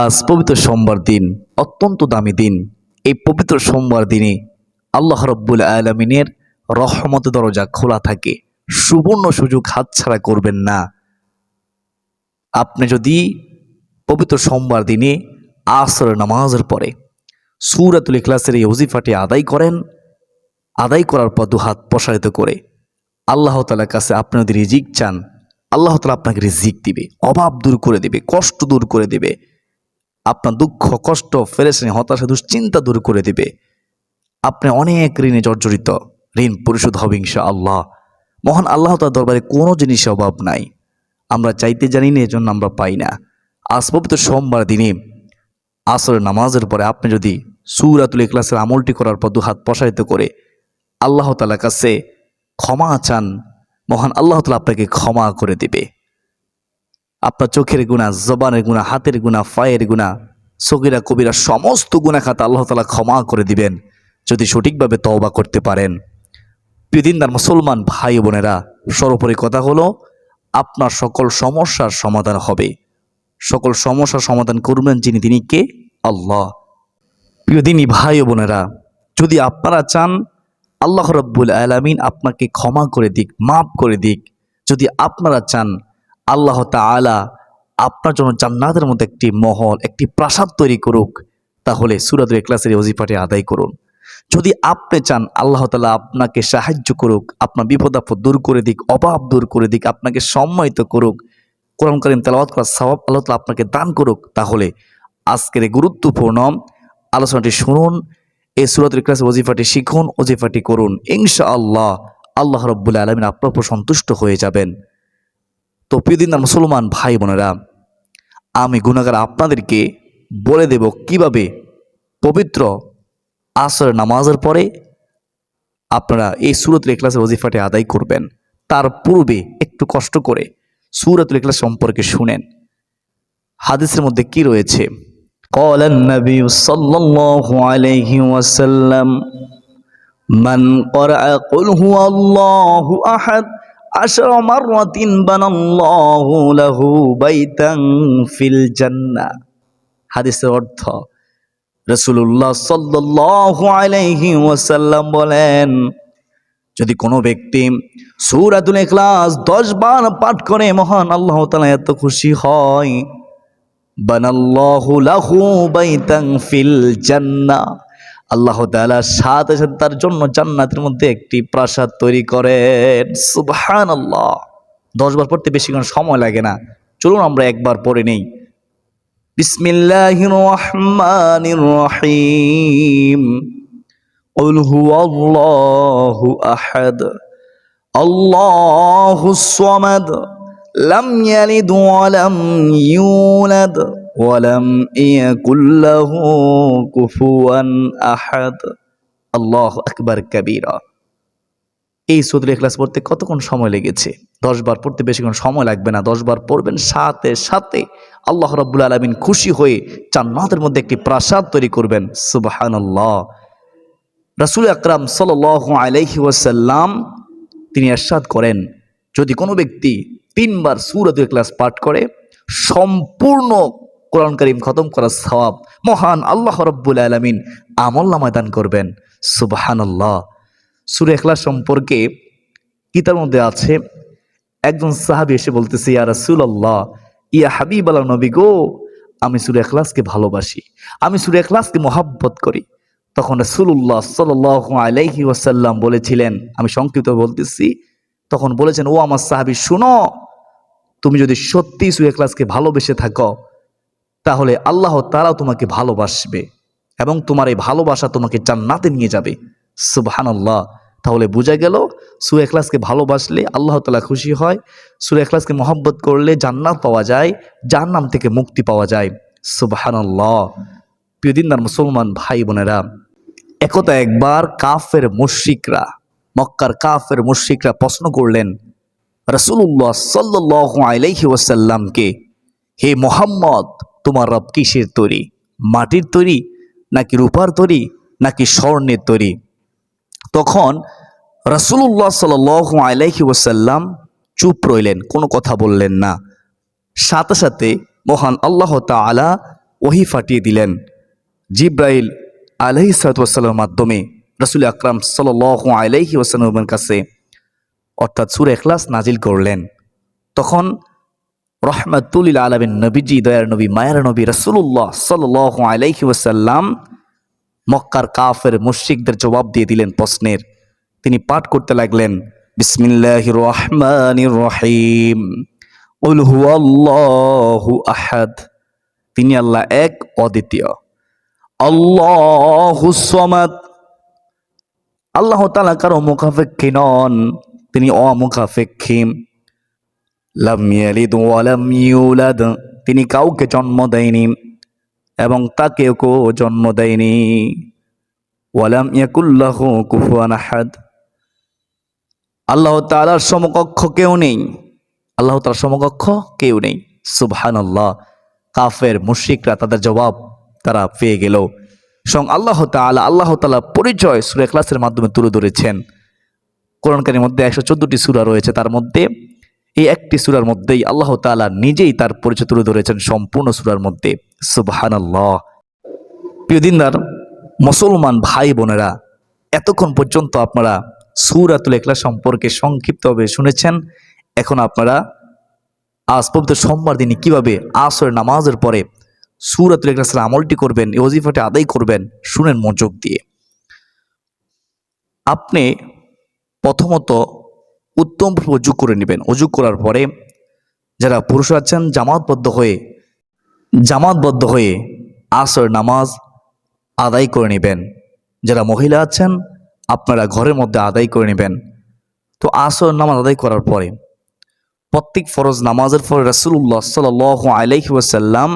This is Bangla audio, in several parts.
আজ পবিত্র সোমবার দিন, অত্যন্ত দামি দিন। এই পবিত্র সোমবার দিনে আল্লাহ রব্বুল আলমিনের রহমত দরজা খোলা থাকে। সুবর্ণ সুযোগ হাতছাড়া করবেন না। আপনি যদি পবিত্র সোমবার দিনে আসর নামাজের পরে সুরাতুল ইখলাসের এই ওজিফাটি আদায় করেন, আদায় করার পর দুহাত প্রসারিত করে আল্লাহ তালার কাছে আপনি যদি রিজিক চান, আল্লাহ তালা আপনাকে রিজিক দিবে, অভাব দূর করে দেবে, কষ্ট দূর করে দেবে। আপনার দুঃখ, কষ্ট ফেরেশানি হতাশা, দুশ্চিন্তা দূর করে দেবে। আপনি অনেক ঋণে জর্জরিত। ঋণ পরিশোধ হবে ইনশা আল্লাহ মহান আল্লাহ তার দরবারে কোনো জিনিসে অভাব নাই। আমরা চাইতে জানি না, এজন্য আমরা পাই না। আজ পবিত্র সোমবার দিনে আসরের নামাজের পরে আপনি যদি সুরাতুল ইখলাসের আমলটি করার পর দুহাত প্রসারিত করে আল্লাহ তালার কাছে ক্ষমা চান, মহান আল্লাহ তালা আপনাকে ক্ষমা করে দেবে। আপনার চোখের গুণা, জবানের গুণা, হাতের গুণা ফায়ের গুণা, সগিরা, কবিরা, সমস্ত গুণা খাতা আল্লাহ তালা ক্ষমা করে দিবেন, যদি সঠিকভাবে তওবা করতে পারেন। প্রিয়দিনদার মুসলমান ভাই বোনেরা, সর্বোপরি কথা হলো, আপনার সকল সমস্যার সমাধান হবে। সকল সমস্যার সমাধান করবেন যিনি, তিনি কে? আল্লাহ। প্রিয়দিনী ভাই বোনেরা, যদি আপনারা চান, আল্লাহ রব্বুল আলামিন আপনাকে ক্ষমা করে দিক, মাফ করে দিক। যদি আপনারা চান আল্লাহ তাআলা আপনার জন্য জান্নাতের মধ্যে একটি মহল, একটি প্রাসাদ তৈরি করুক, তাহলে সুরাতুল ইখলাসের ওজিফাটি আদায় করুন। যদি আপনি চান আল্লাহ তালা আপনাকে সাহায্য করুক, আপনার বিপদ আপদ দূর করে দিক, অভাব দূর করে দিক, আপনাকে সম্মানিত করুক, কোরআন করিম তেলাওয়াত করার সবাব আল্লাহ তালা আপনাকে দান করুক, তাহলে আজকের গুরুত্বপূর্ণ আলোচনাটি শুনুন, এই সুরাতুল ইখলাসের ওজিফাটি শিখুন ওজিফাটি করুন। ইনশা আল্লাহ আল্লাহ রব্বুল আলমিন আপনার উপর সন্তুষ্ট হয়ে যাবেন। তো প্রিয়দিন মুসলমান ভাই বোনেরা আমি গুণাগার আপনাদেরকে বলে দেব কিভাবে পবিত্র আসরের নামাজের পরে আপনারা এই সুরতুল ইখলাসের ওজিফাটি আদায় করবেন তার পূর্বে একটু কষ্ট করে সুরতুল ইখলাস সম্পর্কে শুনেন হাদিসের মধ্যে কি রয়েছে قال النبي صلى الله عليه وسلم من قرأ قل هو الله أحد عشر مرة بنى الله له بيتا في الجنة হাদিসের অর্থ রসুল্লাহ সাল্লাহ আলাইহি ওয়াসাল্লাম বলেন যদি কোনো ব্যক্তি সুরাতুল ইখলাস দশ বার পাঠ করে মহান আল্লাহ তাআলা এত খুশি হয় বানাল্লাহু লাহু বাইতান ফিল জান্নাহ আল্লাহ তাআলা সাথে সাথে তার জন্য জান্নাতের মধ্যে একটি প্রাসাদ তৈরি করেন সুবহানাল্লাহ দশ বার পড়তে বেশিক্ষণ সময় লাগে না চলুন আমরা একবার পড়ে নেই بسم الله الرحمن الرحيم قل هو الله أحد الله الصمد لم يلد ولم يولد ওয়ালাম ইয়াকুল্লাহু কুফুয়ান আহাদ। আল্লাহ আকবার কাবীরা। এই সূত্র এখলাস পড়তে কতক্ষণ সময় লেগেছে? দশ বার পড়তে বেশিক্ষণ সময় লাগবে না। দশ বার পড়বেন সাথে সাথে আল্লাহ রব্বুল আলমিন খুশি হয়ে চান্নাতের মধ্যে একটি প্রাসাদ তৈরি করবেন। সুবাহানল্লাহ। রাসুল আকরাম সাল আলহি ওয়াসাল্লাম তিনি আশ্বাদ করেন, যদি কোনো ব্যক্তি তিনবার সুরাত ক্লাস পাঠ করে, সম্পূর্ণ কোরআন করিম খতম করার সওয়াব মহান আল্লাহ রব্বুল আলমিন আমল নামায় দান করবেন। সুবাহান আল্লাহ সুরে সম্পর্কে কিতার মধ্যে আছে, একজন সাহাবি এসে বলতেছে, ইয়া রাসূলুল্লাহ, ইয়া হাবিব আল্লাহ নবী গো, আমি সুরে এখলাসকে ভালোবাসি, আমি সুরে এখলাসকে মহাব্বত করি। তখন রাসূলুল্লাহ সাল্লাল্লাহু আলাইহি ওয়াসাল্লাম বলেছিলেন, আমি সংক্ষিপ্ত বলতেছি, তখন বলেছেন, ও আমার সাহাবি, শুনো, তুমি যদি সত্যি সুরে এখলাসকে ভালোবেসে থাকো তাহলে আল্লাহ তারাও তোমাকে ভালোবাসবে এবং তোমার এই ভালোবাসা তোমাকে জান্নাতে নিয়ে যাবে। সুবহানাল্লাহ। তাহলে বোঝা গেল, সুর এখলাসকে ভালোবাসলে আল্লাহ তালা খুশি হয়, সুর এখলাসকে মহব্বত করলে জান্নাত পাওয়া যায়, জাহান্নাম থেকে মুক্তি পাওয়া যায়। সুবহানাল্লাহ। প্রিয়দিনদার মুসলমান ভাই বোনেরা, একতা একবার কাফের মুশরিকরা, মক্কার কাফের মুশরিকরা প্রশ্ন করলেন রসুল্লাহ সাল্লাহ আলাইহি ওয়াসাল্লামকে, হে মোহাম্মদ তোমার রব কিসের তৈরি? মাটির তৈরি নাকি রূপার তৈরি নাকি স্বর্ণের তৈরি? তখন রসুল্লাহ সাল আলাইহি ওসাল্লাম চুপ রইলেন, কোনো কথা বললেন না। সাথে সাথে মহান আল্লাহ তালা ওহি ফাটিয়ে দিলেন। জিব্রাইল আলহি সালাতামের মাধ্যমে রসুল আকরাম সাল আলহি ওসালামের কাছে অর্থাৎ সুর এখলাস নাজিল করলেন। তখন রহমাতুল্লিল আলমিন নবীজি, দয়ার নবী, মায়ের নবী রসুল্লাহ সাল আলাইহি ওসাল্লাম মক্কার কাফের মুশ্রিকদের জবাব দিয়ে দিলেন প্রশ্নের। তিনি পাঠ করতে লাগলেন, বিসমিল্লাহ রহমান রহিম। আহাদ। তিনি আল্লাহ এক, অদ্বিতীয়। আল্লাহু সমাদ। আল্লাহ তালা কারও মুখাফেক্ষী নন, তিনি অমুখাফেক্ষী লাম ওয়ালাম ইউলাদ তিনি কাউকে জন্ম দেয়নি এবং তাকেও কেউ জন্ম দেয়নি। ওয়ালাম ইয়াকুল্লাহু কুফুয়ান আহাদ আল্লাহ তাআলার সমকক্ষ কেউ নেই। আল্লাহ তাআলার সমকক্ষ কেউ নেই। সুবহানাল্লাহ। কাফের মুশিকরা তাদের জবাব তারা পেয়ে গেল। সং আল্লাহ তাআলা, আল্লাহ তালা পরিচয় সুরে ক্লাসের মাধ্যমে তুলে ধরেছেন। কোরআনকারীর মধ্যে একশো চোদ্দটি সূরা রয়েছে, তার মধ্যে এই একটি সুরার মধ্যেই আল্লাহ তালা নিজেই তার পরিচয় তুলে ধরেছেন সম্পূর্ণ সুরার মধ্যে। সুবহানাল্লাহ। প্রিয় দিনদার, মুসলমান ভাই বোনেরা, এতক্ষণ পর্যন্ত আপনারা সুরাতুল একলা সম্পর্কে সংক্ষিপ্তভাবে শুনেছেন। এখন আপনারা আজ পবিত্র সোমবার দিনে কীভাবে আসরের নামাজের পরে সুরাতুল ইখলাসের আমলটি করবেন, এই ওজিফাটি আদায় করবেন, শুনেন মনোযোগ দিয়ে। আপনি প্রথমত উত্তম অজু করে নেবেন। অজু করার পরে যারা পুরুষ আছেন জামাতবদ্ধ হয়ে জামাতবদ্ধ হয়ে আসর নামাজ আদায় করে নেবেন। যারা মহিলা আছেন, আপনারা ঘরের মধ্যে আদায় করে নেবেন। তো আসর নামাজ আদায় করার পরে প্রত্যেক ফরজ নামাজের পরে রাসুল্লাহ সাল আলাইহি ওয়াসাল্লাম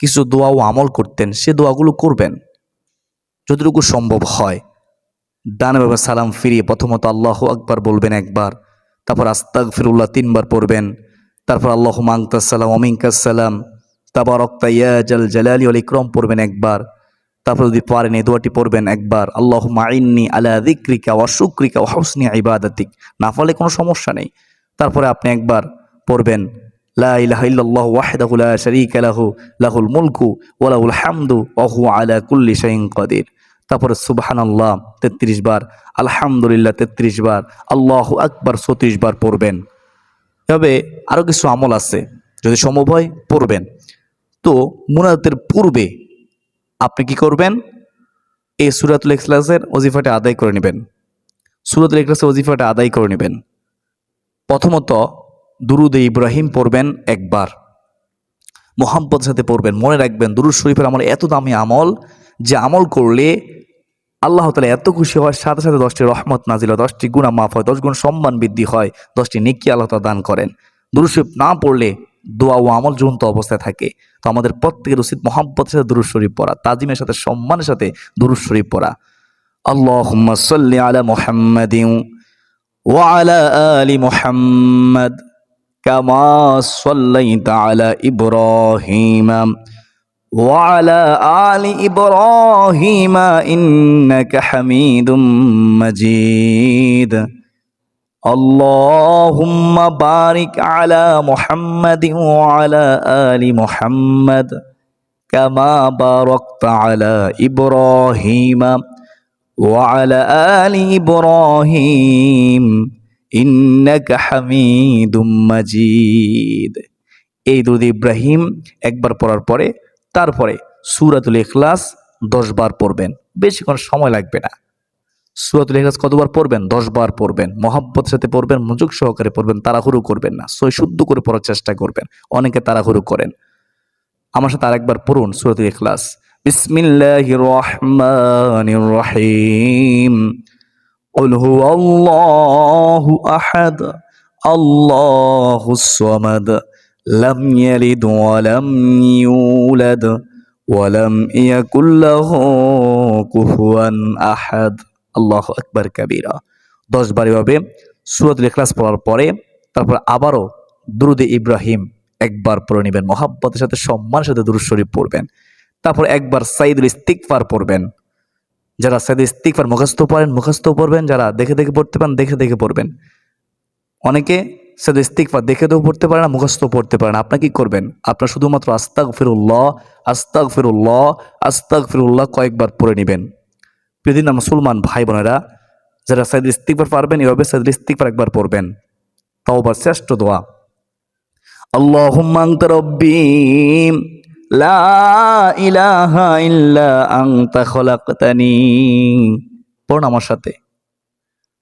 কিছু দোয়া ও আমল করতেন। সে দোয়াগুলো করবেন। যতটুকু সম্ভব হয়। ডানে বাবা সালাম ফিরিয়ে প্রথমত আল্লাহ আকবার বলবেন একবার, তারপর আস্তাক ফিরুল্লাহ তিনবার পড়বেন, তারপর আল্লাহ মাংতাসালাম অমিনকাসালাম তারপর অক্তাইয়া জাল জালালি আল ইকরম পড়বেন একবার, তারপর যদি পারেন এই দোয়াটি পড়বেন একবার আল্লাহ মাইন্নি আলা দিক্রিকা ওয়া হুসনি ইবাদাতিক, না ফলে কোনো সমস্যা নেই, তারপরে আপনি একবার পড়বেন, লা ইলাহা লাহু, লাহুল মুলকু ওয়া হামদু হুয়া আলা কুল্লি শাইইন কাদির। তারপরে সুবহানাল্লাহ তেত্রিশ বার, আলহামদুলিল্লাহ তেত্রিশ বার, আল্লাহ আকবার চৌত্রিশ বার পড়বেন। এভাবে আরও কিছু আমল আছে, যদি সম্ভব হয় পড়বেন। তো মুনাজাতের পূর্বে আপনি কি করবেন? এই সুরাতুল ইখলাসের ওজিফাটা আদায় করে নেবেন। সুরাতুল ইখলাসের ওজিফাটা আদায় করে নেবেন। প্রথমত দুরুদে ইব্রাহিম পড়বেন একবার। মোহাম্মদের সাথে পড়বেন। মনে রাখবেন দুরুদ শরীফের আমল এত দামি আমল যে আমল করলে আল্লাহ তালা এত খুশি হয় সাথে সাথে দশটি রহমত নাজিল হয় দশটি গুণা মাফ হয় দশ গুণ সম্মান বৃদ্ধি হয় দশটি নেকি আল্লাহ তালা দান করেন দুরুদ শরীফ না পড়লে দোয়া ও আমল জুন্ত অবস্থায় থাকে তো আমাদের প্রত্যেকের উচিত মোহাম্মতের সাথে দুরুদ শরীফ পড়া তাজিমের সাথে সম্মানের সাথে দুরুদ শরীফ পড়া আল্লাহ সাল্লি আলা মোহাম্মদ وعلى آل محمد كما صليت على إبراهيم وعلى آل إبراهيم إنك حميد مجيد اللهم بارك على محمد وعلى آل محمد كما باركت على إبراهيم وعلى آل إبراهيم إنك حميد مجيد এই দুরুদ ইব্রাহিম একবার পড়ার পরে তারপরে সুরাতুল ইখলাস দশ বার পড়বেন বেশিক্ষণ সময় লাগবে না সুরাতুল ইখলাস কতবার পড়বেন দশ বার পড়বেন মহাব্বতের সাথে পড়বেন মনোযোগ সহকারে পড়বেন তাড়াহুড়ো করবেন না সই শুদ্ধ করে পড়ার চেষ্টা করবেন অনেকে তাড়াহুড়ো করেন আমার সাথে আরেকবার পড়ুন সুরাতুল ইখলাস বিসমিল্লাহির রহমানির রহিম قل هو الله أحد الله الصمد لم يلد ولم يولد ولم يكن له كفوا أحد আল্লাহ আকবার কাবীরা দশ বার এভাবে সুরাতুল ইখলাস পড়ার পরে তারপর আবারও দুরুদে ইব্রাহিম একবার পড়ে নেবেন মহাব্বতের সাথে সম্মানের সাথে দুরুদ শরীফ পড়বেন তারপর একবার সাইদুল ইস্তিকফার পড়বেন যারা সাইদুল ইস্তিকফার মুখস্থ পড়েন মুখস্থ পড়বেন যারা দেখে দেখে পড়তে পারেন দেখে দেখে পড়বেন অনেকে শুধু ইস্তিকফা দেখে তো পড়তে পারে না, মুখস্থ পড়তে পারে না। আপনি কি করবেন? আপনার শুধুমাত্র আস্তাক ফিরুল্লাহ আস্তাক ফিরুল্লাহ আস্তাক ফিরুল্লাহ কয়েকবার পড়ে নেবেন। প্রিয়দিন মুসলমান ভাই বোনেরা, যারা সাইদ ইস্তিকবার পারবেন, এভাবে সাইদ ইস্তিকবার একবার পড়বেন। তাও বা শ্রেষ্ঠ দোয়া। আল্লাহ রব্বিম লা ইলাহা ইল্লা আংতা খলাকতানি। পড়ুন আমার সাথে।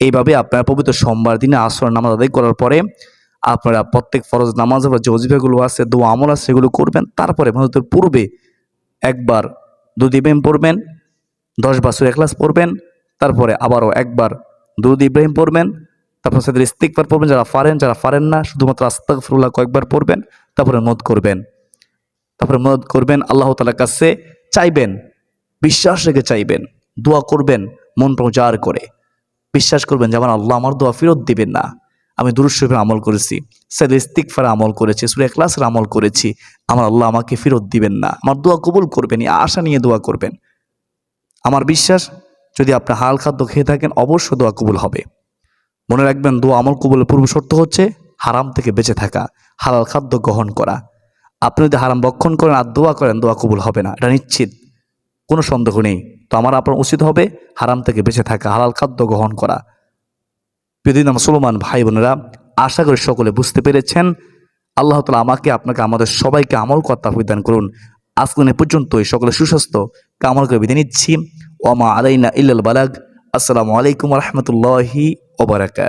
এইভাবে আপনারা পবিত্র সোমবার দিনে আসর নামাজ আদায় করার পরে আপনারা প্রত্যেক ফরজ নামাজ বা যে অজিফাগুলো আছে দু আমল আছে, সেগুলো করবেন। তারপরে ভারতের পূর্বে একবার দুধ ইব্রাহিম পড়বেন, দশ বাসুর একলাস পড়বেন, তারপরে আবারও একবার দুধ ইব্রাহিম পড়বেন, তারপর সাথে ইস্তিকবার পড়বেন, যারা পারেন যারা পারেন না, শুধুমাত্র আস্তাক ফিরুল্লাহ কয়েকবার পড়বেন, তারপরে মদ করবেন। তারপরে মদ করবেন, আল্লাহ তালার কাছে চাইবেন, বিশ্বাস রেখে চাইবেন, দোয়া করবেন, মন প্রচার করে। বিশ্বাস করবেন যে আমার আল্লাহ আমার দোয়া ফেরত দিবেন না। আমি দুরুশ্বরে আমল করেছি সাইদ ইস্তিকফারে আমল করেছি, সুরে ক্লাসের আমল করেছি। আমার আল্লাহ আমাকে ফেরত দিবেন না। আমার দোয়া কবুল করবেন আশা নিয়ে দোয়া করবেন। আমার বিশ্বাস, যদি আপনি হাল খাদ্য খেয়ে থাকেন অবশ্য দোয়া কবুল হবে। মনে রাখবেন, দোয়া আমল কবুলের পূর্ব শর্ত হচ্ছে হারাম থেকে বেঁচে থাকা, হালাল খাদ্য গ্রহণ করা। আপনি যদি হারাম বক্ষণ করেন আর দোয়া করেন, দোয়া কবুল হবে না। এটা নিশ্চিত। কোনো সন্দেহ নেই। তো আমার আপনার উচিত হবে হারাম থেকে বেঁচে থাকা, হালাল খাদ্য গ্রহণ করা। প্রিয়দিন মুসলমান ভাই বোনেরা, আশা করি সকলে বুঝতে পেরেছেন। আল্লাহ তালা আমাকে, আপনাকে, আমাদের সবাইকে আমল কর্তা বিধান করুন। আজকে পর্যন্তই। সকলে সুস্বাস্থ্য। কামল করে বিদায় নিচ্ছি। ওমা আলাইনা ইল্লাল বালাগ। আসসালামু আলাইকুম রহমতুল্লাহি ওবরাকাত